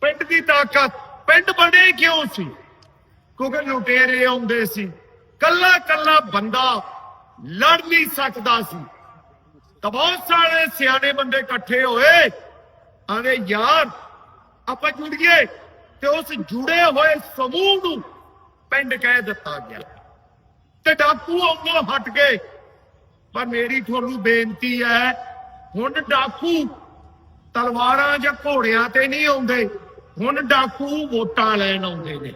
ਪਿੰਡ ਦੀ ਤਾਕਤ, ਪਿੰਡ ਬਣੇ ਕਿਉਂ ਸੀ? ਕਿਉਂਕਿ ਲੁਟੇਰੇ ਆਉਂਦੇ ਸੀ। ਕੱਲਾ ਕੱਲਾ ਬੰਦਾ ਲੜ ਨਹੀਂ ਸਕਦਾ ਸੀ। ਤਾਂ ਬਹੁਤ ਸਾਰੇ ਸਿਆਣੇ ਬੰਦੇ ਇਕੱਠੇ ਹੋਏ। ਆਂਦੇ ਯਾਰ, ਆਪਾਂ ਜੁੜੀਏ। ਤੇ ਉਸ ਜੁੜੇ ਹੋਏ ਸਮੂਹ ਨੂੰ ਪਿੰਡ ਕਹਿ ਦਿੱਤਾ ਗਿਆ। ਤੇ ਡਾਕੂ ਆਉਂਦੇ ਹਟ ਗਏ। ਪਰ ਮੇਰੀ ਤੁਹਾਨੂੰ ਬੇਨਤੀ ਹੈ, ਹੁਣ ਡਾਕੂ ਤਲਵਾਰਾਂ ਜਾਂ ਘੋੜਿਆਂ ਤੇ ਨਹੀਂ ਆਉਂਦੇ। ਹੁਣ ਡਾਕੂ ਵੋਟਾਂ ਲੈਣ ਆਉਂਦੇ ਨੇ।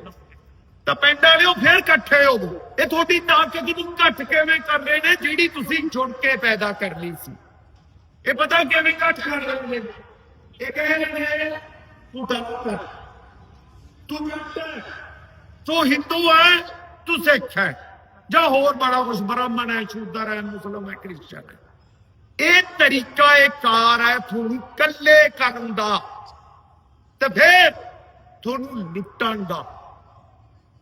ਤਾਂ ਪਿੰਡ ਵਾਲਿਓ ਫੇਰ ਇਕੱਠੇ ਹੋ ਗਏ ਇਹ ਤੁਹਾਡੀ ਤਾਕਤ ਨੂੰ ਘੱਟ ਕਿਵੇਂ ਕਰ ਰਹੇ ਨੇ, ਜਿਹੜੀ ਤੁਸੀਂ ਜੁੜ ਕੇ ਪੈਦਾ ਕਰ ਲਈ ਸੀ। ਇਹ ਪਤਾ ਕਿਵੇਂ ਘੱਟ ਕਰ ਰਹੇ ਨੇ? ਇਹ ਕਹਿ ਰਹੇ ਨੇ ਤੂੰ ਡਾਕਟਰ ਤੂੰ ਡਾਕਟਰ ਤੂੰ ਹਿੰਦੂ ਹੈ, ਤੂੰ ਸਿੱਖ ਹੈ। ਜਾਂ ਹੋਰ ਬੜਾ ਕੁਝ ਬ੍ਰਾਹਮਣ ਹੈ, ਸ਼ੂਦਰ ਹੈ ਮੁਸਲਮਾਨ ਹੈ, ਕ੍ਰਿਸਚਨ ਹੈ। ਇਹ ਤਰੀਕਾ, ਇਹ ਕਾਰ ਹੈ, ਤੁਹਾਨੂੰ ਕੱਲੇ ਕਰਨ ਦਾ। ਤੇ ਫਿਰ ਤੁਹਾਨੂੰ ਲੁੱਟਣ ਦਾ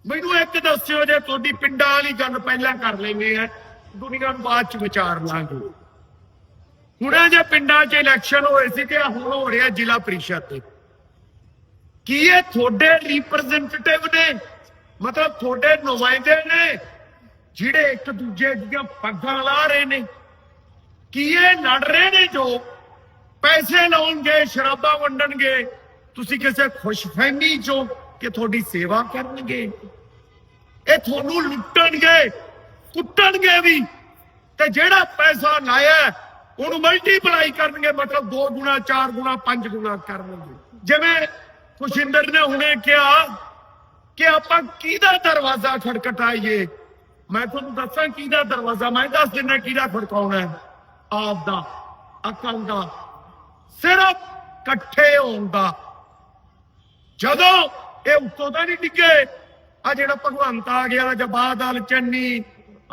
ਮੈਨੂੰ ਇੱਕ ਦੱਸਿਓ ਜੇ ਤੁਹਾਡੀ ਪਿੰਡਾਂ ਵਾਲੀ ਗੱਲ ਪਹਿਲਾਂ ਕਰ ਲੈਂਦੇ ਆ, ਦੁਨੀਆ ਨੂੰ ਬਾਅਦ ਚ ਵਿਚਾਰ ਲਾਂਗੇ। ਹੁਣੇ ਜੇ ਪਿੰਡਾਂ 'ਚ ਇਲੈਕਸ਼ਨ ਹੋਏ ਸੀ ਤੇ ਹੁਣ ਹੋ ਰਿਹਾ ਜ਼ਿਲ੍ਹਾ ਪ੍ਰੀਸ਼ਦ ਦੇ ਕੀ ਇਹ ਤੁਹਾਡੇ ਰਿਪਰੈਜ਼ੈਂਟੇਟਿਵ ਨੇ? ਮਤਲਬ ਤੁਹਾਡੇ ਨੁਮਾਇੰਦੇ ਨੇ ਜਿਹੜੇ ਇੱਕ ਦੂਜੇ ਦੀਆਂ ਪੱਗਾਂ ਲਾ ਰਹੇ ਨੇ? ਕੀ ਇਹ ਲੜ ਰਹੇ ਨੇ ਜੋ ਪੈਸੇ ਲਾਉਣਗੇ, ਸ਼ਰਾਬਾਂ ਵੰਡਣਗੇ ਤੁਸੀਂ ਕਿਸੇ ਖੁਸ਼ਫਹਿਮੀ ਚੋਂ ਕਿ ਤੁਹਾਡੀ ਸੇਵਾ ਕਰਨਗੇ? ਇਹ ਤੁਹਾਨੂੰ ਲੁੱਟਣਗੇ, ਕੁੱਟਣਗੇ ਵੀ। ਤੇ ਜਿਹੜਾ ਪੈਸਾ ਲਾਇਆ, ਉਹਨੂੰ ਮਲਟੀਪਲਾਈ ਕਰਨਗੇ, ਮਤਲਬ 2 ਗੁਣਾ 4 ਗੁਣਾ 5 ਗੁਣਾ ਕਰਨਗੇ। ਜਿਵੇਂ ਖੁਸ਼ਿੰਦਰ ਨੇ ਹੁਣੇ ਕਿਹਾ ਕਿ ਆਪਾਂ ਕਿਹਦਾ ਦਰਵਾਜ਼ਾ ਖੜਕਟਾਈਏ? ਮੈਂ ਤੁਹਾਨੂੰ ਦੱਸਾਂ ਕਿਹਦਾ ਦਰਵਾਜ਼ਾ, ਮੈਂ ਦੱਸ ਦਿੰਦਾ ਕਿਹਦਾ ਖੜਕਾਉਣਾ ਹੈ। ਆਪ ਦਾ ਅਕਲ ਦਾ, ਸਿਰਫ ਇਕੱਠੇ ਹੋਣ ਦਾ। ਜਦੋਂ ਇਹ ਉੱਤੋਂ ਤਾਂ ਨਹੀਂ ਡਿੱਗੇ ਆ ਜਿਹੜਾ ਭਗਵੰਤ ਆ ਗਿਆ ਜਾਂ ਬਾਦਲ ਚੰਨੀ,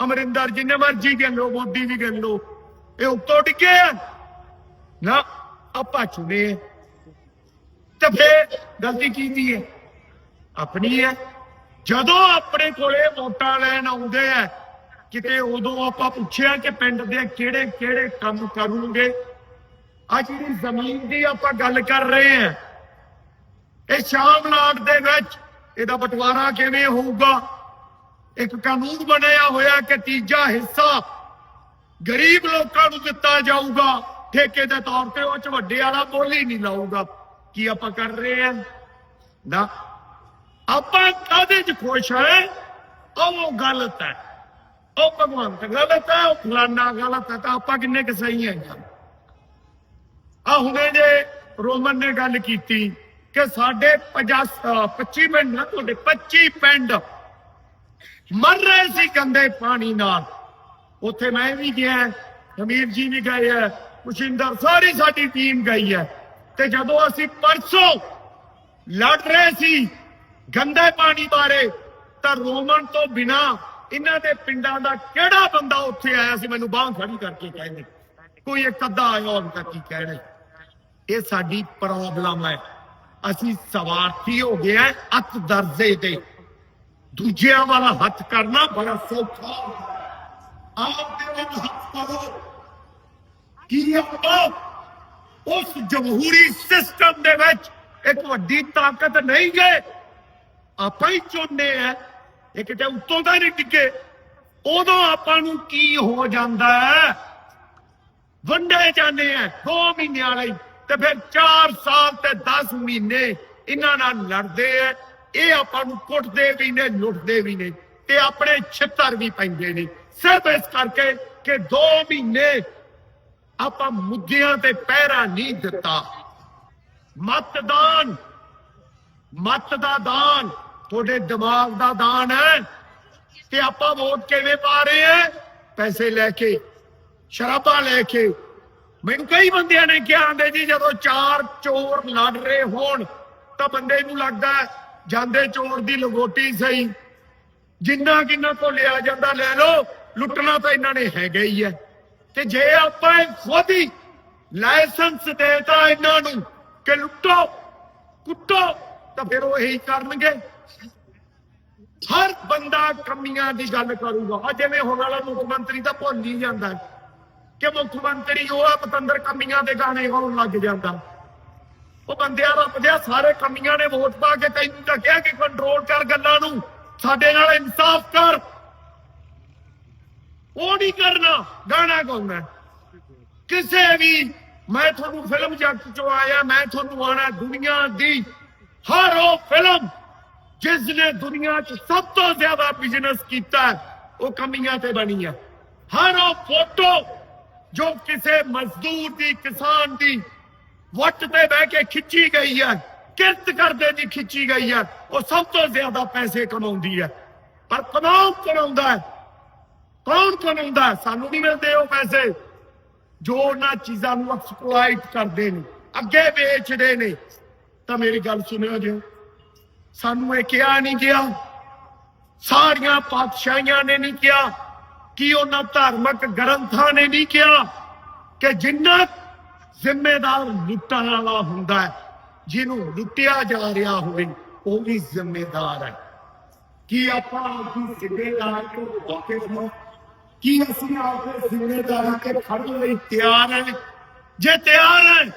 ਅਮਰਿੰਦਰ ਜਿੰਨੇ ਮਰਜ਼ੀ ਗਿਣ ਲੋ ਮੋਦੀ ਵੀ ਗਿਣ ਲੋ ਇਹ ਉੱਤੋਂ ਡਿੱਗੇ ਆ। ਨਾ, ਆਪਾਂ ਚੁਣੇ ਤੇ ਫੇਰ ਗਲਤੀ ਕੀਤੀ ਹੈ? ਆਪਣੀ ਹੈ। ਜਦੋਂ ਆਪਣੇ ਕੋਲੇ ਵੋਟਾਂ ਲੈਣ ਆਉਂਦੇ ਆ, ਕਿਤੇ ਉਦੋਂ ਆਪਾਂ ਪੁੱਛਿਆ ਕਿ ਪਿੰਡ ਦੇ ਕਿਹੜੇ ਕਿਹੜੇ ਕੰਮ ਕਰੂਗੇ? ਆ ਜਿਹੜੀ ਜ਼ਮੀਨ ਦੀ ਆਪਾਂ ਗੱਲ ਕਰ ਰਹੇ ਆ ਇਹ ਸ਼ਾਮ ਲਾਟ ਦੇ ਵਿੱਚ ਇਹਦਾ ਬਟਵਾਰਾ ਕਿਵੇਂ ਹੋਊਗਾ? ਇੱਕ ਕਾਨੂੰਨ ਬਣਿਆ ਹੋਇਆ ਕਿ ਤੀਜਾ ਹਿੱਸਾ ਗਰੀਬ ਲੋਕਾਂ ਨੂੰ ਦਿੱਤਾ ਜਾਊਗਾ। ਠੇਕੇ ਦੇ ਤੌਰ ਤੇ ਉਹ ਚ ਵੱਡੇ ਵਾਲਾ ਬੋਲੀ ਨਹੀਂ ਲਾਊਗਾ। ਕੀ ਆਪਾਂ ਕਰ ਰਹੇ ਆ ਨਾ। ਆਪਾਂ ਕਾਦੇ ਚ ਖੁਸ਼ ਹੈ? ਉਹ ਗਲਤ ਹੈ। ਉਹ ਭਗਵੰਤ ਗਲਤ ਹੈ, ਉਹ ਫਲਾਨਾ ਗਲਤ ਹੈ। ਤਾਂ ਆਪਾਂ ਕਿੰਨੇ ਕੁ ਸਹੀ ਹੈਗਾ ਆ ਹੁਣੇ ਜੇ ਰੋਮਨ ਨੇ ਗੱਲ ਕੀਤੀ। ਕਿ ਸਾਡੇ 50 25 ਪਿੰਡ ਨਾ ਤੁਹਾਡੇ 25 ਪਿੰਡ ਮਰ ਰਹੇ ਸੀ ਗੰਦੇ ਪਾਣੀ ਨਾਲ। ਉੱਥੇ ਮੈਂ ਵੀ ਗਿਆ, ਹਮੀਰ ਜੀ ਵੀ ਗਏ ਹੈ ਕੁਸ਼ਿੰਦਰ ਸਾਰੀ ਸਾਡੀ ਟੀਮ ਗਈ ਹੈ ਤੇ ਜਦੋਂ ਅਸੀਂ ਪਰਸੋਂ ਲੜ ਰਹੇ ਸੀ ਗੰਦੇ ਪਾਣੀ ਬਾਰੇ, ਤਾਂ ਰੋਮਨ ਤੋਂ ਬਿਨਾ ਇਹਨਾਂ ਦੇ ਪਿੰਡਾਂ ਦਾ ਕਿਹੜਾ ਬੰਦਾ ਉੱਥੇ ਆਇਆ ਸੀ ਮੈਨੂੰ ਬਾਹ ਖੜੀ ਕਰਕੇ ਕਹਿੰਦੇ? ਕੋਈ ਇੱਕ ਅੱਧਾ ਆਇਆ ਹੁਣ ਤੱਕ ਕੀ ਕਹਿਣੇ? ਇਹ ਸਾਡੀ ਪ੍ਰੋਬਲਮ ਹੈ। ਅਸੀਂ ਸਵਾਰਥੀ ਹੋ ਗਏ ਹਾਂ, ਅਤ ਦਰਜੇ ਦੇ। ਦੂਜਿਆਂ ਵਾਲਾ ਹੱਥ ਕਰਨਾ ਬੜਾ ਸੌਖਾ ਆਪ ਦੇ ਵੱਲ ਹੱਥ ਕਰੋ ਕੀ ਆਪਾਂ ਉਸ ਜਮਹੂਰੀ ਸਿਸਟਮ ਦੇ ਵਿੱਚ ਇੱਕ ਵੱਡੀ ਤਾਕਤ ਨਹੀਂ ਗਏ? ਆਪਾਂ ਹੀ ਚੁਣਨੇ ਆ ਇਹ ਕਿਤੇ ਉੱਤੋਂ ਦਾ ਨਹੀਂ ਡਿੱਗੇ। ਉਦੋਂ ਆਪਾਂ ਨੂੰ ਕੀ ਹੋ ਜਾਂਦਾ ਹੈ? ਵੰਡੇ ਜਾਂਦੇ ਆ 2 ਮਹੀਨਿਆਂ ਵਾਲੇ ਤੇ ਫਿਰ 4 ਸਾਲ ਤੇ 10 ਮਹੀਨੇ ਇਹਨਾਂ ਨਾਲ ਲੜਦੇ ਆ ਇਹ ਆਪਾਂ ਨੂੰ ਕੁੱਟਦੇ ਵੀ ਨੇ, ਲੁੱਟਦੇ ਵੀ ਨੇ ਤੇ ਆਪਣੇ ਛਿੱਤਰ ਵੀ ਪੈਂਦੇ ਨੇ। ਸਿਰਫ ਇਸ ਕਰਕੇ ਕਿ 2 ਮਹੀਨੇ ਆਪਾਂ ਮੁੱਦਿਆਂ ਤੇ ਪਹਿਰਾ ਨਹੀਂ ਦਿੱਤਾ। ਮਤਦਾਨ, ਮਤ ਦਾ ਦਾਨ, ਤੁਹਾਡੇ ਦਿਮਾਗ ਦਾ ਦਾਨ ਹੈ ਤੇ ਆਪਾਂ ਵੋਟ ਕਿਵੇਂ ਪਾ ਰਹੇ ਆ ਪੈਸੇ ਲੈ ਕੇ, ਸ਼ਰਾਬਾਂ ਲੈ ਕੇ ਮੈਨੂੰ ਕਈ ਬੰਦਿਆਂ ਨੇ ਕਿਹਾ, ਆਂਦੇ ਜੀ ਜਦੋਂ ਚਾਰ ਚੋਰ ਲੜ ਰਹੇ ਹੋਣ, ਤਾਂ ਬੰਦੇ ਨੂੰ ਲੱਗਦਾ ਜਾਂਦੇ ਚੋਰ ਦੀ ਲਗੋਟੀ ਸਹੀ। ਜਿੰਨਾ ਕਿੰਨਾ ਤੋਂ ਲਿਆ ਜਾਂਦਾ ਲੈ ਲਓ, ਲੁੱਟਣਾ ਤਾਂ ਇਹਨਾਂ ਨੇ ਹੈਗਾ ਹੀ ਹੈ। ਤੇ ਜੇ ਆਪਾਂ ਖੁਦ ਹੀ ਲਾਇਸੈਂਸ ਦੇਤਾ ਇਹਨਾਂ ਨੂੰ ਕਿ ਲੁੱਟੋ, ਕੁੱਟੋ, ਤਾਂ ਫਿਰ ਉਹ ਇਹੀ ਕਰਨਗੇ। ਹਰ ਬੰਦਾ ਕਮੀਆਂ ਦੀ ਗੱਲ ਕਰੂਗਾ। ਆ ਜਿਵੇਂ ਹੁਣ ਵਾਲਾ ਮੁੱਖ ਮੰਤਰੀ ਤਾਂ ਭੁੱਲ ਹੀ ਜਾਂਦਾ ਹੈ। ਕਿ ਮੁੱਖ ਮੰਤਰੀ ਉਹ ਆ ਪਤੰਦਰ ਕਮੀਆਂ ਦੇ ਗਾਣੇ ਗਾਉਣ ਲੱਗ ਜਾਂਦਾ। ਉਹ ਬੰਦਿਆਂ ਦਾ ਪਜਿਆ ਸਾਰੇ ਕਮੀਆਂ ਨੇ ਵੋਟ ਪਾ ਕੇ ਤੈਨੂੰ ਤਾਂ ਕਿਹਾ ਕਿ ਕੰਟਰੋਲ ਕਰ ਗੱਲਾਂ ਨੂੰ। ਸਾਡੇ ਨਾਲ ਇਨਸਾਫ ਕਰ। ਉਹ ਨਹੀਂ ਕਰਨਾ ਗਾਣਾ ਗਾਉਣਾ। ਕਿਸੇ ਵੀ ਮੈਂ ਤੁਹਾਨੂੰ ਫਿਲਮ ਜਗਤ ਚੋਂ ਆਇਆ ਮੈਂ ਤੁਹਾਨੂੰ ਆਣਾ ਦੁਨੀਆ ਦੀ ਹਰ ਉਹ ਫਿਲਮ ਜਿਸ ਨੇ ਦੁਨੀਆ 'ਚ ਸਭ ਤੋਂ ਜ਼ਿਆਦਾ ਬਿਜ਼ਨਸ ਕੀਤਾ ਹੈ, ਉਹ ਕਮੀਆਂ ਤੇ ਬਣੀ ਹੈ ਹਰ ਉਹ ਫੋਟੋ ਜੋ ਕਿਸੇ ਮਜ਼ਦੂਰ ਦੀ, ਕਿਸਾਨ ਦੀ ਵੱਟ ਤੇ ਬਹਿ ਕੇ ਖਿੱਚੀ ਗਈ ਹੈ, ਕਿਰਤ ਕਰਦੇ ਦੀ ਖਿੱਚੀ ਗਈ ਹੈ, ਉਹ ਸਭ ਤੋਂ ਜ਼ਿਆਦਾ ਪੈਸੇ ਕਮਾਉਂਦੀ ਹੈ। ਪਰ ਕਮਾਉ ਕਮਾਉਂਦਾ ਹੈ। ਕੌਣ ਕਮਾਉਂਦਾ ਸਾਨੂੰ ਨਹੀਂ ਮਿਲਦੇ ਉਹ ਪੈਸੇ। ਜੋ ਉਹਨਾਂ ਚੀਜ਼ਾਂ ਨੂੰ ਐਕਸਪਲੋਇਟ ਕਰਦੇ ਨੇ, ਅੱਗੇ ਵੇਚਦੇ ਨੇ। ਤਾਂ ਮੇਰੀ ਗੱਲ ਸੁਣਿਓ ਜੀ, ਸਾਨੂੰ ਇਹ ਕਿਹਾ ਨਹੀਂ ਗਿਆ। ਸਾਰੀਆਂ ਪਾਤਸ਼ਾਹੀਆਂ ਨੇ ਨਹੀਂ ਕਿਹਾ। ਕੀ ਉਹਨਾਂ ਧਾਰਮਿਕ ਗ੍ਰੰਥਾਂ ਨੇ ਨਹੀਂ ਕਿਹਾ ਕਿ ਜਿੰਨਾ ਜ਼ਿੰਮੇਦਾਰ ਲੁੱਟਣ ਵਾਲਾ ਹੁੰਦਾ ਹੈ, ਜਿਹਨੂੰ ਲੁੱਟਿਆ ਜਾ ਰਿਹਾ ਹੋਵੇ, ਉਹ ਵੀ ਜ਼ਿੰਮੇਦਾਰ ਹੈ। ਕੀ ਆਪਾਂ ਆਪਣੀ ਜ਼ਿੰਮੇਦਾਰ ਤੋਂ ਵਾਕਿਫ ਹਾਂ? ਕੀ ਅਸੀਂ ਆਪਣੇ ਜ਼ਿੰਮੇਦਾਰਾਂ ਤੇ ਖੜਨ ਲਈ ਤਿਆਰ ਹਾਂ? ਜੇ ਤਿਆਰ ਹੈ,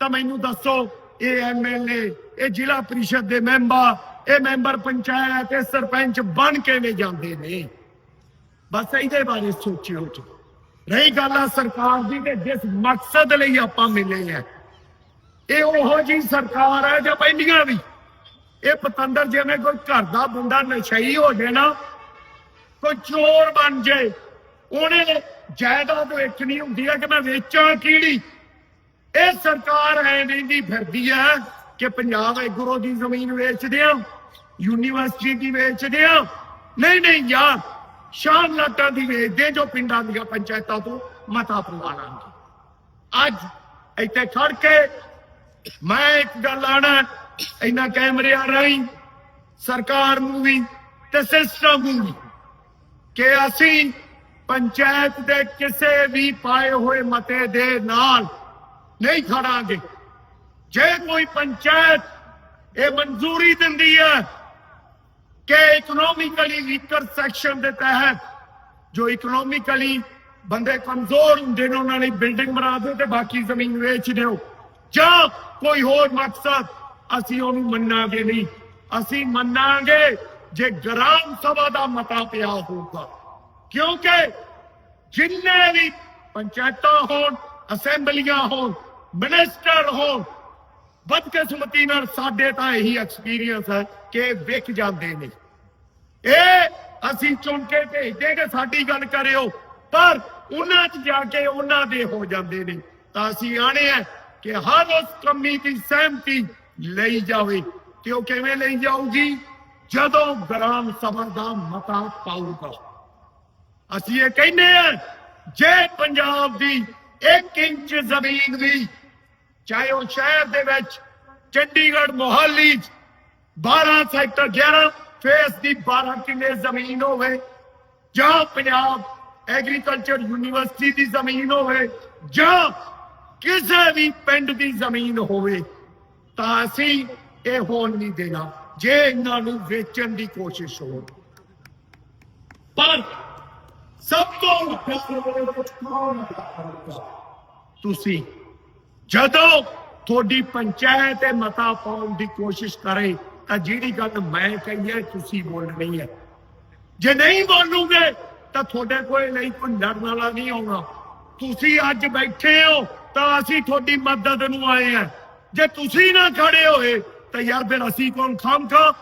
ਤਾਂ ਮੈਨੂੰ ਦੱਸੋ, ਇਹ ਐਮਐਲਏ ਇਹ ਜ਼ਿਲ੍ਹਾ ਪ੍ਰੀਸ਼ਦ ਦੇ ਮੈਂਬਰ, ਇਹ ਮੈਂਬਰ ਪੰਚਾਇਤ, ਇਹ ਸਰਪੰਚ ਬਣ ਕੇ ਵੀ ਜਾਂਦੇ ਨੇ? ਬਸ ਇਹਦੇ ਬਾਰੇ ਸੋਚਿਓ ਜੀ। ਰਹੀ ਗੱਲ ਆ ਸਰਕਾਰ ਦੀ ਤੇ ਜਿਸ ਮਕਸਦ ਲਈ ਆਪਾਂ ਮਿਲੇ ਆ, ਇਹ ਉਹੋ ਜੀ ਸਰਕਾਰ ਹੈ ਜਾਂ ਪਹਿਲੀਆਂ ਵੀ। ਇਹ ਪਤੰਦਰ ਜਿਵੇਂ ਕੋਈ ਘਰ ਦਾ ਬੰਦਾ ਨਸ਼ਈ ਹੋ ਜਾਏ ਨਾ, ਕੋਈ ਚੋਰ ਬਣ ਜਾਏ ਉਹਨੇ ਜਾਇਦਾਦ ਵੇਚਣੀ ਹੁੰਦੀ ਹੈ ਕਿ ਮੈਂ ਵੇਚਾਂ ਕਿਹੜੀ? ਇਹ ਸਰਕਾਰ ਐ ਨਹੀਂ ਫਿਰਦੀ ਹੈ ਕਿ ਪੰਜਾਬ ਹੈ ਗੁਰੂ ਦੀ ਜ਼ਮੀਨ ਵੇਚਦੇ ਆ, ਯੂਨੀਵਰਸਿਟੀ ਦੀ ਵੇਚਦੇ ਆ। ਨਹੀਂ ਨਹੀਂ ਯਾਰ ਸ਼ਾਨ ਲਾਟਾਂ ਦੀ ਵੇਚਦੇ ਜੋ ਪਿੰਡਾਂ ਦੀਆਂ ਪੰਚਾਇਤਾਂ ਤੋਂ ਮਤਾ ਪਵਾ ਅੱਜ ਇੱਥੇ ਖੜ ਕੇ ਮੈਂ ਇੱਕ ਗੱਲ ਆਣਾ, ਇਹਨਾਂ ਕੈਮਰਿਆਂ ਰਾਹੀਂ, ਸਰਕਾਰ ਨੂੰ ਵੀ ਤੇ ਸਿਸਟਮ ਨੂੰ ਵੀ ਕਿ ਅਸੀਂ ਪੰਚਾਇਤ ਦੇ ਕਿਸੇ ਵੀ ਪਾਏ ਹੋਏ ਮਤੇ ਦੇ ਨਾਲ ਨਹੀਂ ਖੜਾਂਗੇ। ਜੇ ਕੋਈ ਪੰਚਾਇਤ ਇਹ ਮਨਜ਼ੂਰੀ ਦਿੰਦੀ ਹੈ ਕਿ ਇਕਨੋਮਿਕਲੀ ਵੀਕਰ ਸੈਕਸ਼ਨ ਦੇ ਤਹਿਤ ਜੋ ਇਕਨੋਮਿਕਲੀ ਬੰਦੇ ਕਮਜ਼ੋਰ ਹੁੰਦੇ ਨੇ, ਉਹਨਾਂ ਲਈ ਬਿਲਡਿੰਗ ਬਣਾ ਦਿਓ ਤੇ ਬਾਕੀ ਜ਼ਮੀਨ ਵੇਚ ਦਿਓ। ਜਾਂ ਕੋਈ ਹੋਰ ਮਕਸਦ, ਅਸੀਂ ਉਹਨੂੰ ਮੰਨਾਂਗੇ ਨਹੀਂ। ਅਸੀਂ ਮੰਨਾਂਗੇ ਜੇ ਗ੍ਰਾਮ ਸਭਾ ਦਾ ਮਤਾ ਪਿਆ ਹੋਊਗਾ। ਕਿਉਂਕਿ ਜਿੰਨੇ ਵੀ ਪੰਚਾਇਤਾਂ ਹੋਣ, ਅਸੈਂਬਲੀਆਂ ਹੋਣ, ਮਿਨਿਸਟਰ ਹੋਣ ਬਦਕਿਸਮਤੀ ਨਾਲ ਸਾਡੇ ਤਾਂ ਇਹੀ ਐਕਸਪੀਰੀਅੰਸ ਹੈ ਕਿ ਵਿਕ ਜਾਂਦੇ ਨੇ। ਇਹ ਅਸੀਂ ਚੁਣ ਭੇਜਦੇ ਕਿ ਸਾਡੀ ਗੱਲ ਕਰਿਓ, ਪਰ ਉਹਨਾਂ 'ਚ ਜਾ ਕੇ ਉਹਨਾਂ ਦੇ ਹੋ ਜਾਂਦੇ ਨੇ। ਤਾਂ ਅਸੀਂ ਆਣੇ ਆ ਕਿ ਹਰ ਉਸ ਕਮੀ ਦੀ ਸਹਿਮਤੀ ਲਈ ਜਾਵੇ, ਤੇ ਉਹ ਕਿਵੇਂ ਲਈ ਜਾਊਗੀ? ਜਦੋਂ ਗ੍ਰਾਮ ਸਭਾ ਦਾ ਮਤਾ ਪਾਊਗਾ। ਅਸੀਂ ਇਹ ਕਹਿੰਦੇ ਆ ਜੇ ਪੰਜਾਬ ਦੀ 1 ਇੰਚ ਜ਼ਮੀਨ ਵੀ ਚਾਹੇ ਉਹ ਸ਼ਹਿਰ ਦੇ ਵਿੱਚ, ਚੰਡੀਗੜ੍ਹ ਮੋਹਾਲੀ 12 ਸੈਕਟਰ 11 ਫੇਸ ਦੀ 12 ਕਿੱਲੇ ਜ਼ਮੀਨ ਹੋਵੇ, ਜਾਂ ਪੰਜਾਬ ਐਗਰੀਕਲਚਰ ਯੂਨੀਵਰਸਿਟੀ ਦੀ ਜ਼ਮੀਨ ਹੋਵੇ, ਜਾਂ ਕਿਸੇ ਵੀ ਪਿੰਡ ਦੀ ਜ਼ਮੀਨ ਹੋਵੇ, ਤਾਂ ਅਸੀਂ ਇਹ ਹੋਣ ਨਹੀਂ ਦੇਣਾ, ਜੇ ਇਹਨਾਂ ਨੂੰ ਵੇਚਣ ਦੀ ਕੋਸ਼ਿਸ਼ ਹੋਵੇ। ਪਰ ਸਭ ਤੋਂ ਤੁਸੀਂ। ਜਦੋਂ ਤੁਹਾਡੀ ਪੰਚਾਇਤ ਇਹ ਮਤਾ ਪਾਉਣ ਦੀ ਕੋਸ਼ਿਸ਼ ਕਰੇ, ਤਾਂ ਜਿਹੜੀ ਗੱਲ ਮੈਂ ਕਹੀ ਹੈ, ਤੁਸੀਂ ਬੋਲਣੀ ਹੈ। ਜੇ ਨਹੀਂ ਬੋਲੂਗੇ, ਤਾਂ ਤੁਹਾਡੇ ਕੋਲ ਨਹੀਂ ਕੋਈ ਲੜਨ ਵਾਲਾ ਨਹੀਂ ਆਉਣਾ। ਤੁਸੀਂ ਅੱਜ ਬੈਠੇ ਹੋ, ਤਾਂ ਅਸੀਂ ਤੁਹਾਡੀ ਮਦਦ ਨੂੰ ਆਏ ਆ ਜੇ ਤੁਸੀਂ ਨਾ ਖੜੇ ਹੋਏ, ਤਾਂ ਯਾਰ ਫਿਰ ਅਸੀਂ ਕੌਣ ਖਾਮਖਾ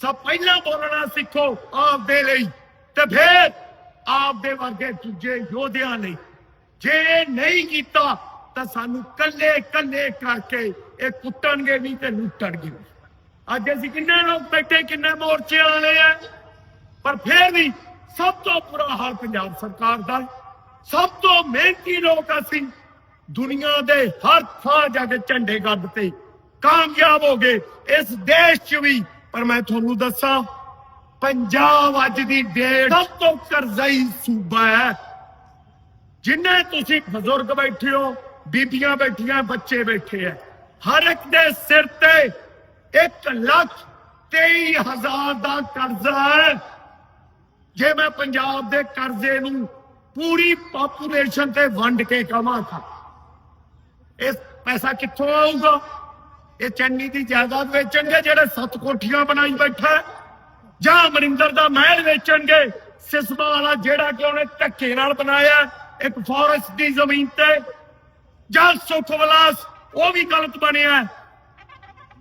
ਸਭ ਪਹਿਲਾਂ ਬੋਲਣਾ ਸਿੱਖੋ ਆਪਦੇ ਲਈ। ਤੇ ਫਿਰ ਆਪਦੇ ਵਰਗੇ ਦੂਜੇ ਯੋਧਿਆਂ ਲਈ। ਜੇ ਇਹ ਨਹੀਂ ਕੀਤਾ ਤਾਂ ਸਾਨੂੰ ਕੱਲੇ ਕੱਲੇ ਕਰਕੇ ਇਹ ਕੁੱਟਣਗੇ ਨਹੀਂ ਤੇ ਲੁੱਟਣਗੇ ਅੱਜ ਅਸੀਂ ਕਿੰਨੇ ਲੋਕ ਬੈਠੇ, ਕਿੰਨੇ ਮੋਰਚੇ ਵਾਲੇ ਆ। ਪਰ ਫਿਰ ਵੀ ਸਭ ਤੋਂ ਬੁਰਾ ਹਾਲ ਪੰਜਾਬ ਸਰਕਾਰ ਦਾ। ਸਭ ਤੋਂ ਮਿਹਨਤੀ ਲੋਕ ਅਸੀਂ। ਦੁਨੀਆ ਦੇ ਹਰ ਥਾਂ ਜਾ ਕੇ ਝੰਡੇ ਗੱਡ ਤੇ ਕਾਮਯਾਬ ਹੋ ਗਏ। ਇਸ ਦੇਸ਼ 'ਚ ਵੀ, ਪਰ ਮੈਂ ਤੁਹਾਨੂੰ ਦੱਸਾਂ, ਪੰਜਾਬ ਅੱਜ ਦੀ ਡੇਟ ਸਭ ਤੋਂ ਕਰਜ਼ਾਈ ਸੂਬਾ ਹੈ। ਜਿੰਨੇ ਤੁਸੀਂ ਬਜ਼ੁਰਗ ਬੈਠੇ ਹੋ ਬੀਬੀਆਂ ਬੈਠੀਆਂ, ਬੱਚੇ ਬੈਠੇ ਆ ਹਰ ਇੱਕ ਦੇ ਸਿਰ ਤੇ 1 ਲੱਖ 23 ਹਜ਼ਾਰ ਦਾ ਕਰਜ਼ਾ ਹੈ ਜੇ ਮੈਂ ਪੰਜਾਬ ਦੇ ਕਰਜ਼ੇ ਨੂੰ ਪੂਰੀ ਪਾਪੂਲੇਸ਼ਨ ਤੇ ਵੰਡ ਕੇ ਕਮਾਂ ਤਾਂ ਇਹ ਪੈਸਾ ਕਿੱਥੋਂ ਆਊਗਾ? ਇਹ ਚੰਨੀ ਦੀ ਜਾਇਦਾਦ ਵੇਚਣਗੇ ਜਿਹੜੇ ਸੱਤ ਕੋਠੀਆਂ ਬਣਾਈ ਬੈਠਾ ਜਾਂ ਅਮਰਿੰਦਰ ਦਾ ਮਹਿਲ ਵੇਚਣਗੇ। ਸਿਸਮਾ ਵਾਲਾ ਜਿਹੜਾ ਕਿ ਉਹਨੇ ਧੱਕੇ ਨਾਲ ਬਣਾਇਆ ਇੱਕ ਫੋਰੈਸਟ ਦੀ ਜ਼ਮੀਨ ਤੇ ਜਾਂ ਸੁਖ ਉਹ ਵੀ ਗਲਤ ਬਣਿਆ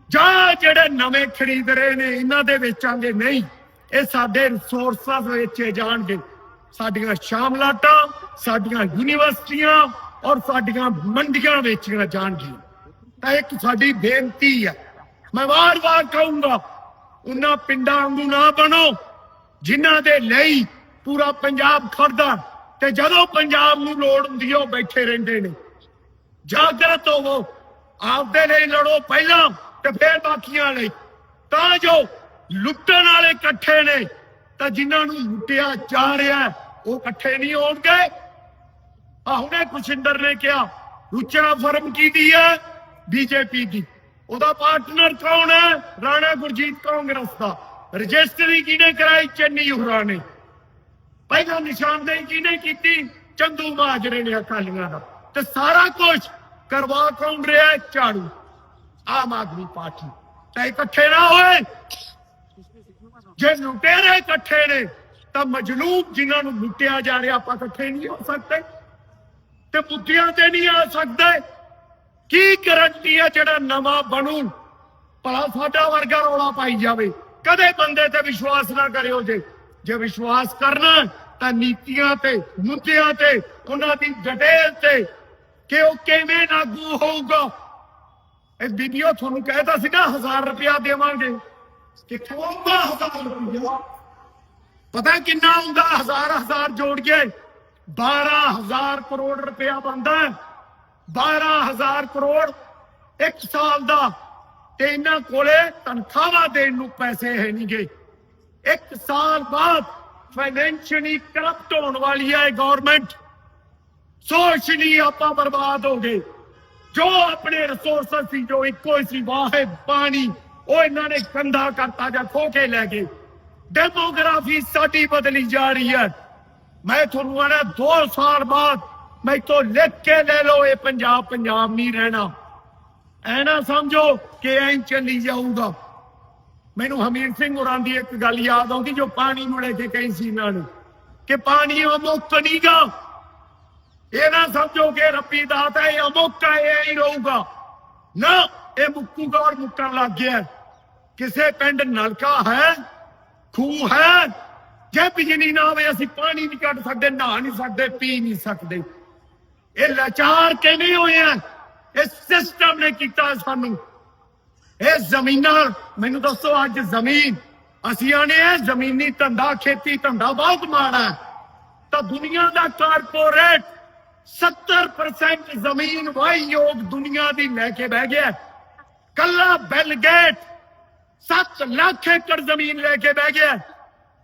ਜਾਂ ਜਿਹੜੇ ਨਵੇਂ ਖਰੀਦ ਰਹੇ ਨੇ, ਇਹਨਾਂ ਦੇ ਵੇਚਾਂਗੇ ਨਹੀਂ। ਇਹ ਸਾਡੇ ਰਿਸੋਰਸਾਂ ਵੇਚੇ ਜਾਣਗੇ। ਸਾਡੀਆਂ ਸ਼ਾਮਲਾਟਾਂ ਸਾਡੀਆਂ ਯੂਨੀਵਰਸਿਟੀਆਂ ਔਰ ਸਾਡੀਆਂ ਮੰਡੀਆਂ ਵੇਚੀਆਂ ਜਾਣਗੀਆਂ ਤਾਂ ਇੱਕ ਸਾਡੀ ਬੇਨਤੀ ਹੈ, ਮੈਂ ਵਾਰ-ਵਾਰ ਕਹੂੰਗਾ, ਉਹਨਾਂ ਪਿੰਡਾਂ ਵਾਂਗੂ ਨਾ ਬਣੋ, ਜਿਨ੍ਹਾਂ ਦੇ ਲਈ ਪੂਰਾ ਪੰਜਾਬ ਖੜਦਾ ਤੇ ਜਦੋਂ ਪੰਜਾਬ ਨੂੰ ਲੋੜ ਹੁੰਦੀ ਹੈ, ਉਹ ਬੈਠੇ ਰਹਿੰਦੇ ਨੇ। ਜਾਗਰਤ ਹੋਵੋ। ਆਪਦੇ ਲਈ ਲੜੋ ਪਹਿਲਾਂ ਤੇ ਫਿਰ ਬਾਕੀਆਂ ਲਈ। ਤਾਂ ਜੋ ਲੁੱਟਣ ਵਾਲੇ ਇਕੱਠੇ ਨੇ, ਤਾਂ ਜਿਨ੍ਹਾਂ ਨੂੰ ਲੁੱਟਿਆ ਜਾ ਰਿਹਾ ਉਹ ਇਕੱਠੇ ਨਹੀਂ ਹੋਣਗੇ। ਆ ਹੁਣੇ ਕੁਸ਼ਿੰਦਰ ਨੇ ਕਿਹਾ ਉੱਚਾ ਫਰਮ ਕੀਤੀ ਹੈ? ਬੀਜੇਪੀ ਦੀ। ਉਹਦਾ ਪਾਰਟਨਰ ਕੌਣ ਹੈ? ਰਾਣਾ ਗੁਰਜੀਤ ਕਾਂਗਰਸ ਦਾ। ਰਜਿਸਟਰੀ ਕਿਹਨੇ ਕਰਾਈ? ਚੰਨੀ ਹੁਰਾ ਨੇ। ਪਹਿਲਾਂ ਨਿਸ਼ਾਨਦੇਹੀ ਕਿਹਨੇ ਕੀਤੀ? ਚੰਦੂ ਮਾਜਰੇ ਨੇ ਅਕਾਲੀਆਂ ਦਾ। ਤੇ ਸਾਰਾ ਕੁਝ ਕਰਵਾ ਕੌਣ ਰਿਹਾ ਹੈ? ਝਾੜੂ। ਆਮ ਆਦਮੀ ਪਾਰਟੀ। ਤਾਂ ਇਕੱਠੇ ਨਾ ਹੋਏ। ਜੇ ਲੁਟੇਰੇ ਇਕੱਠੇ ਨੇ, ਤਾਂ ਮਜਲੂਮ ਜਿਨ੍ਹਾਂ ਨੂੰ ਲੁੱਟਿਆ ਜਾ ਰਿਹਾ, ਆਪਾਂ ਇਕੱਠੇ ਨਹੀਂ ਹੋ ਸਕਦੇ। ਤੇ ਬੁੱਧੀਆਂ ਤੇ ਨਹੀਂ ਆ ਸਕਦੇ। ਕੀ ਗਰੰਟੀ ਹੈ ਜਿਹੜਾ ਨਵਾਂ ਬਣੂ? ਭਲਾ ਸਾਡਾ ਵਰਗਾ ਰੌਲਾ ਪਾਈ ਜਾਵੇ। ਕਦੇ ਬੰਦੇ ਤੇ ਵਿਸ਼ਵਾਸ ਨਾ ਕਰਿਓ ਜੇ। ਜੇ ਵਿਸ਼ਵਾਸ ਕਰਨਾ, ਤਾਂ ਨੀਤੀਆਂ ਤੇ, ਮੁੱਦਿਆਂ ਤੇ, ਉਹਨਾਂ ਦੀ ਡਿਟੇਲ ਤੇ ਕਿ ਉਹ ਕਿਵੇਂ ਲਾਗੂ ਹੋਊਗਾ? ਇਹ ਵੀਡੀਓ ਤੁਹਾਨੂੰ ਕਹਿਤਾ ਸੀ ਨਾ 1000 ਰੁਪਇਆ ਦੇਵਾਂਗੇ। ਕਿੱਥੋਂ ਆਊਗਾ 1000 ਰੁਪਇਆ? ਪਤਾ ਕਿੰਨਾ ਹੁੰਦਾ ਹਜ਼ਾਰ ਹਜ਼ਾਰ ਜੋੜ ਕੇ 12000 ਕਰੋੜ ਰੁਪਇਆ ਬਣਦਾ ਹੈ। 12000 ਕਰੋੜ ਇੱਕ ਸਾਲ ਦਾ ਤੇ ਇਹਨਾਂ ਕੋਲੇ ਤਨਖਾਹਾਂ ਦੇਣ ਨੂੰ ਪੈਸੇ ਹੈ ਨਹੀਂਗੇ ਇੱਕ ਸਾਲ ਬਾਅਦ ਫਾਈਨੈਂਸ਼ੀਅਲੀ ਕਰਪਟ ਹੋਣ ਵਾਲੀ ਹੈ ਗਵਰਨਮੈਂਟ ਸੋਚ ਨਹੀਂ ਆਪਾਂ ਬਰਬਾਦ ਹੋ ਗਏ। ਜੋ ਆਪਣੇ ਰਿਸੋਰਸਸ ਸੀ, ਜੋ ਇੱਕੋ ਹੀ ਸੀ ਵਾਹਿਦ ਪਾਣੀ ਉਹ ਇਹਨਾਂ ਨੇ ਕੰਧਾ ਕਰਤਾ ਜਾਂ ਖੋ ਕੇ ਲੈ ਗਏ। ਡੈਮੋਗ੍ਰਾਫੀ ਸਾਡੀ ਬਦਲੀ ਜਾ ਰਹੀ ਹੈ। ਮੈਂ ਤੁਹਾਨੂੰ ਆਣਾ 2 ਸਾਲ ਬਾਅਦ ਮੈਂ ਤੋਂ ਲਿਖ ਕੇ ਲੈ ਲਓ, ਇਹ ਪੰਜਾਬ ਪੰਜਾਬ ਨਹੀਂ ਰਹਿਣਾ। ਐ ਨਾ ਸਮਝੋ ਕਿ ਐਂ ਚੱਲੀ ਜਾਊਗਾ। ਮੈਨੂੰ ਹਮੀਰ ਸਿੰਘ ਹੋਰਾਂ ਦੀ ਇੱਕ ਗੱਲ ਯਾਦ ਆਉਂਦੀ, ਜੋ ਪਾਣੀ ਨੂੰ ਲੈ ਕੇ ਕਹੀ ਸੀ ਇਹਨਾਂ ਨੂੰ, ਕਿ ਪਾਣੀ ਅਮੁੱਕ ਨਹੀਂਗਾ ਇਹ ਨਾ ਸਮਝੋ ਕਿ ਰੱਬੀ ਦਾਤ ਹੈ ਇਹ ਅਮੁੱਕ ਹੈ ਇਹ ਹੀ ਰਹੂਗਾ ਨਾ ਇਹ ਮੁੱਕੂਗਾ ਔਰ ਮੁੱਕਣ ਲੱਗ ਗਿਆ ਕਿਸੇ ਪਿੰਡ ਨਲਕਾ ਹੈ ਖੂਹ ਹੈ ਜੇ ਬਿਜਲੀ ਨਾ ਹੋਵੇ ਅਸੀਂ ਪਾਣੀ ਨਹੀਂ ਕੱਢ ਸਕਦੇ ਨਹਾ ਨਹੀਂ ਸਕਦੇ ਪੀ ਨਹੀਂ ਸਕਦੇ ਇਹ ਲਾਚਾਰ ਕਿਵੇਂ ਹੋਏ ਆ ਇਹ ਸਿਸਟਮ ਨੇ ਕੀਤਾ ਸਾਨੂੰ ਇਹ ਜ਼ਮੀਨਾਂ ਮੈਨੂੰ ਦੱਸੋ ਅੱਜ ਜ਼ਮੀਨ ਅਸੀਂ ਆਨੇ ਆ ਜ਼ਮੀਨੀ ਧੰਦਾ ਖੇਤੀ ਧੰਦਾ ਬਹੁਤ ਮਾੜਾ ਹੈ ਤਾਂ ਦੁਨੀਆ ਦਾ ਕਾਰਪੋਰੇਟ 70% ਜ਼ਮੀਨ ਵਾਹੀਯੋਗ ਦੁਨੀਆ ਦੀ ਲੈ ਕੇ ਬਹਿ ਗਿਆ ਕੱਲਾ ਬਿਲ ਗੇਟ 7 ਲੱਖ ਏਕੜ ਜ਼ਮੀਨ ਲੈ ਕੇ ਬਹਿ ਗਿਆ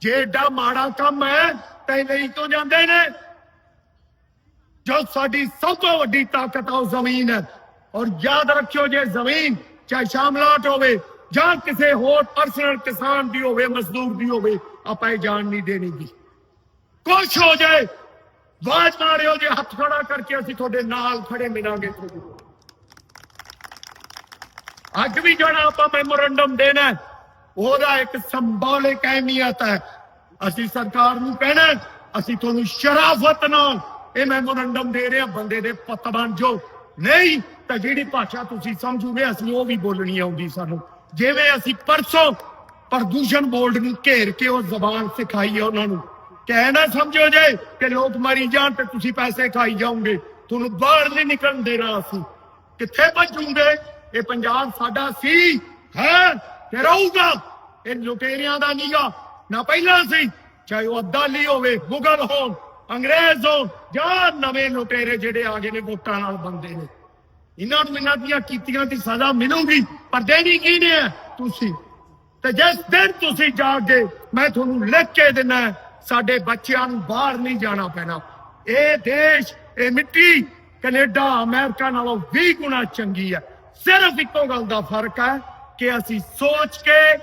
ਜੇ ਏਡਾ ਮਾੜਾ ਕੰਮ ਹੈ ਤਾਂ ਇਹ ਲਈ ਤੋਂ ਜਾਂਦੇ ਨੇ ਜੋ ਸਾਡੀ ਸਭ ਤੋਂ ਵੱਡੀ ਤਾਕਤ ਆ ਉਹ ਜ਼ਮੀਨ ਹੈ ਔਰ ਯਾਦ ਰੱਖਿਓ ਜੇ ਜ਼ਮੀਨ ਚਾਹੇ ਸ਼ਾਮਲਾਟ ਹੋਵੇ ਜਾਂ ਕਿਸੇ ਹੋਰ ਪਰਸਨਲ ਕਿਸਾਨ ਦੀ ਹੋਵੇ ਮਜ਼ਦੂਰ ਦੀ ਹੋਵੇ ਆਪਾਂ ਇਹ ਜਾਣ ਨਹੀਂ ਦੇਣੀਗੀ ਕੁਛ ਹੋ ਜਾਏ ਬਾਜ ਮਾਰਿਓ ਜੇ ਹੱਥ ਖੜਾ ਕਰਕੇ ਅਸੀਂ ਤੁਹਾਡੇ ਨਾਲ ਖੜੇ ਮਿਲਾਂਗੇ। ਤੁਹਾਨੂੰ ਅੱਜ ਵੀ ਜਿਹੜਾ ਆਪਾਂ ਮੈਮੋਰੰਡਮ ਦੇਣਾ ਉਹਦਾ ਇੱਕ ਸਿੰਬੋਲਿਕ ਅਹਿਮੀਅਤ ਹੈ। ਅਸੀਂ ਸਰਕਾਰ ਨੂੰ ਕਹਿਣਾ ਅਸੀਂ ਤੁਹਾਨੂੰ ਸ਼ਰਾਫਤ ਨਾਲ ਇਹ ਮੈਮੋਰੰਡਮ ਦੇ ਰਹੇ ਹਾਂ, ਬੰਦੇ ਦੇ ਪੁੱਤ ਬਣ ਜਾਓ। ਨਹੀਂ, ਤਾਂ ਜਿਹੜੀ ਭਾਸ਼ਾ ਤੁਸੀਂ ਸਮਝੋਗੇ, ਅਸੀਂ ਉਹ ਵੀ ਬੋਲਣੀ ਆਉਂਦੀ ਸਾਨੂੰ। ਜਿਵੇਂ ਅਸੀਂ ਪਰਸੋਂ ਪ੍ਰਦੂਸ਼ਣ ਬੋਰਡ ਨੂੰ ਘੇਰ ਕੇ ਉਹ ਜ਼ਬਾਨ ਸਿਖਾਈ ਉਹਨਾਂ ਨੂੰ। ਕਹਿਣਾ ਸਮਝੋ ਜੇ ਕਿ ਲੋਕ ਮਰੀ ਜਾਣ ਤੇ ਤੁਸੀਂ ਪੈਸੇ ਖਾਈ ਜਾਓਗੇ। ਤੁਹਾਨੂੰ ਬਾਹਰ ਨਹੀਂ ਨਿਕਲਣ ਦੇਣਾ ਅਸੀਂ। ਕਿੱਥੇ ਭੱਜੂਗੇ? ਇਹ ਪੰਜਾਬ ਸਾਡਾ ਸੀ, ਹੈ ਤੇ ਰਹੂਗਾ। ਇਹ ਲੁਟੇਰਿਆਂ ਦਾ ਨੀਗਾ। ਨਾ ਪਹਿਲਾਂ ਸੀ, ਚਾਹੇ ਉਹ ਅਦਾਲੀ ਹੋਵੇ, ਮੁਗਲ ਹੋਣ, ਅੰਗਰੇਜ਼ ਹੋ ਜਾਂ ਨਵੇਂ ਲੁਟੇਰੇ ਜਿਹੜੇ ਆ ਗਏ ਨੇ ਵੋਟਾਂ ਨਾਲ ਬੰਦੇ ਨੇ। ਇਹਨਾਂ ਨੂੰ ਇਹਨਾਂ ਦੀਆਂ ਕੀਤੀਆਂ ਦੀ ਸਜ਼ਾ ਮਿਲੂਗੀ, ਪਰ ਦੇਣੀ ਕੀ ਨੇ ਹੈ? ਤੁਸੀਂ। ਤੇ ਜਿਸ ਦਿਨ ਤੁਸੀਂ ਜਾਗੇ ਮੈਂ ਤੁਹਾਨੂੰ ਲਿਖ ਕੇ ਦਿੰਦਾ ਸਾਡੇ ਬੱਚਿਆਂ ਨੂੰ ਬਾਹਰ ਨਹੀਂ ਜਾਣਾ ਪੈਣਾ। ਇਹ ਦੇਸ਼, ਇਹ ਮਿੱਟੀ ਕੈਨੇਡਾ, ਅਮਰੀਕਾ ਨਾਲੋਂ 20 ਗੁਣਾ ਚੰਗੀ ਹੈ। ਸਿਰਫ ਇੱਕੋ ਗੱਲ ਦਾ ਫ਼ਰਕ ਹੈ ਕਿ ਅਸੀਂ ਸੋਚ ਕੇ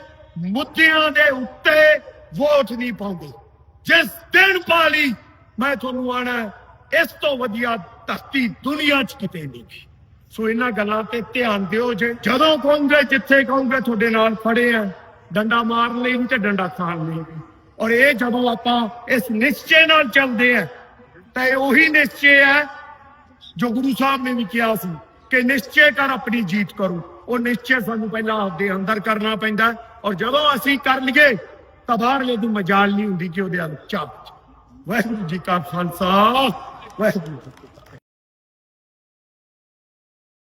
ਮੁੱਦਿਆਂ ਦੇ ਉੱਤੇ ਵੋਟ ਨਹੀਂ ਪਾਉਂਦੇ। ਜਿਸ ਦਿਨ ਪਾਲੀ ਮੈਂ ਤੁਹਾਨੂੰ ਆਣਾ ਇਸ ਤੋਂ ਵਧੀਆ ਧਰਤੀ ਦੁਨੀਆ 'ਚ ਕਿਤੇ ਨਹੀਂ ਸੋ ਇਹਨਾਂ ਗੱਲਾਂ ਤੇ ਧਿਆਨ ਦਿਓ ਜੇ। ਜਦੋਂ ਕਹੋਗੇ ਜਿੱਥੇ ਕਹੋਗੇ ਤੁਹਾਡੇ ਨਾਲ ਖੜੇ ਆ, ਡੰਡਾ ਮਾਰਨ ਲਈ ਵੀ ਤੇ ਡੰਡਾ ਖਾਣ ਲਈ ਵੀ। ਔਰ ਇਹ ਜਦੋਂ ਆਪਾਂ ਇਸ ਨਿਸ਼ਚੇ ਨਾਲ ਚੱਲਦੇ ਆ ਤਾਂ ਇਹ ਉਹੀ ਨਿਸ਼ਚੇ ਹੈ ਜੋ ਗੁਰੂ ਸਾਹਿਬ ਨੇ ਵੀ ਕਿਹਾ ਸੀ ਕਿ ਨਿਸ਼ਚੇ ਕਰ ਆਪਣੀ ਜੀਤ ਕਰੋ। ਉਹ ਨਿਸ਼ਚੇ ਸਾਨੂੰ ਪਹਿਲਾਂ ਆਪਦੇ ਅੰਦਰ ਕਰਨਾ ਪੈਂਦਾ ਔਰ ਜਦੋਂ ਅਸੀਂ ਕਰ ਲਈਏ, ਤਾਂ ਬਾਹਰਲੇ ਦੀ ਮਜਾਲ ਨਹੀਂ ਹੁੰਦੀ ਕਿ ਉਹਦੇ ਅੰਦਰ ਚਾਪ ਵਾਹਿਗੁਰੂ ਜੀ ਕਾ ਖਾਲਸਾ, ਵਾਹਿਗੁਰੂ ਜੀ